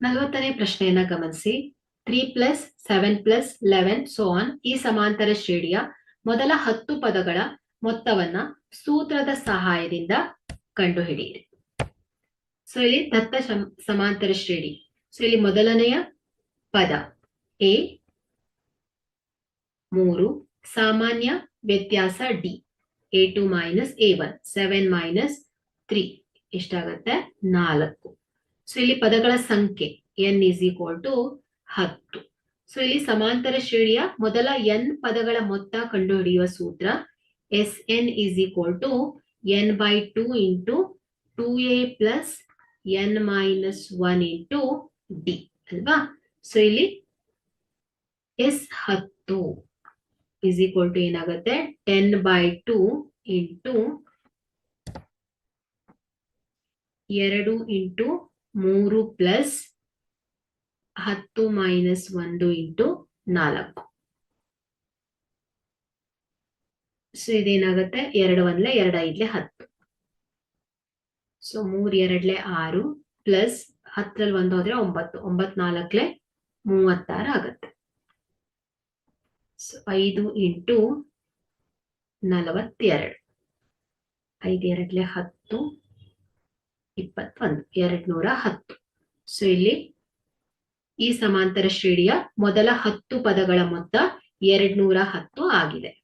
ನಲವತ್ತನೇ ಪ್ರಶ್ನೆಯನ್ನ ಗಮನಿಸಿ. Three plus, seven plus, eleven, so on ಈ ಸಮಾಂತರ ಶ್ರೇಣಿಯ ಮೊದಲ ಹತ್ತು ಪದಗಳ ಮೊತ್ತವನ್ನ ಸೂತ್ರದ ಸಹಾಯದಿಂದ ಕಂಡುಹಿಡಿಯಿರಿ ಸೊ ಇಲ್ಲಿ ದತ್ತ ಸಮಾಂತರ ಶ್ರೇಣಿ. ಸೊ ಇಲ್ಲಿ ಮೊದಲನೆಯ ಪದ ಎ ಮೂರು, ಸಾಮಾನ್ಯ ವ್ಯತ್ಯಾಸ D A two minus A one seven minus three ಎಷ್ಟಾಗತ್ತೆ? ನಾಲ್ಕು. ಸೊ ಇಲ್ಲಿ ಪದಗಳ ಸಂಖ್ಯೆ ಎನ್ ಇಸ್ ಈಕ್ವಲ್ ಟು ಹತ್ತು. ಸೊ ಇಲ್ಲಿ ಸಮಾಂತರ ಶ್ರೇಣಿಯ ಮೊದಲ ಎನ್ ಪದಗಳ ಮೊತ್ತ ಕಂಡುಹಿಡಿಯುವ ಸೂತ್ರ S N is equal to N by two into two A plus N minus one into D ಅಲ್ವಾ? ಸೊ ಇಲ್ಲಿ ಎಸ್ ಹತ್ತು ಇಸ್ ಈಕ್ವಲ್ ಟು ಏನಾಗುತ್ತೆ? ಟೆನ್ ಬೈ ಟು ಇಂಟು ಎರಡು ಇಂಟು ಮೂರು ಪ್ಲಸ್ ಹತ್ತು ಮೈನಸ್ ಒಂದು ಇಂಟು ನಾಲ್ಕು. ಸೊ ಇದೇನಾಗುತ್ತೆ? ಎರಡು ಒಂದ್ಲೆ ಎರಡು ಐದ್ಲೆ ಹತ್ತು. ಸೊ ಮೂರ್ ಎರಡ್ಲೆ ಆರು ಪ್ಲಸ್ ಹತ್ತರಲ್ಲಿ ಒಂದು ಹೋದ್ರೆ ಒಂಬತ್ತು. ಒಂಬತ್ ನಾಲ್ಕಲೆ ಮೂವತ್ತಾರು ಆಗತ್ತೆ. ಸೊ ಐದು ಇಂಟು ನಲವತ್ತೆರಡು. ಐದು ಎರಡ್ಲೆ ಹತ್ತು ಇಪ್ಪತ್ತೊಂದು ಎರಡ್ ನೂರ ಹತ್ತು. ಸೊ ಇಲ್ಲಿ ಈ ಸಮಾಂತರ ಶ್ರೇಣಿಯ ಮೊದಲ ಹತ್ತು ಪದಗಳ ಮೊತ್ತ ಎರಡ್ ನೂರ ಹತ್ತು ಆಗಿದೆ.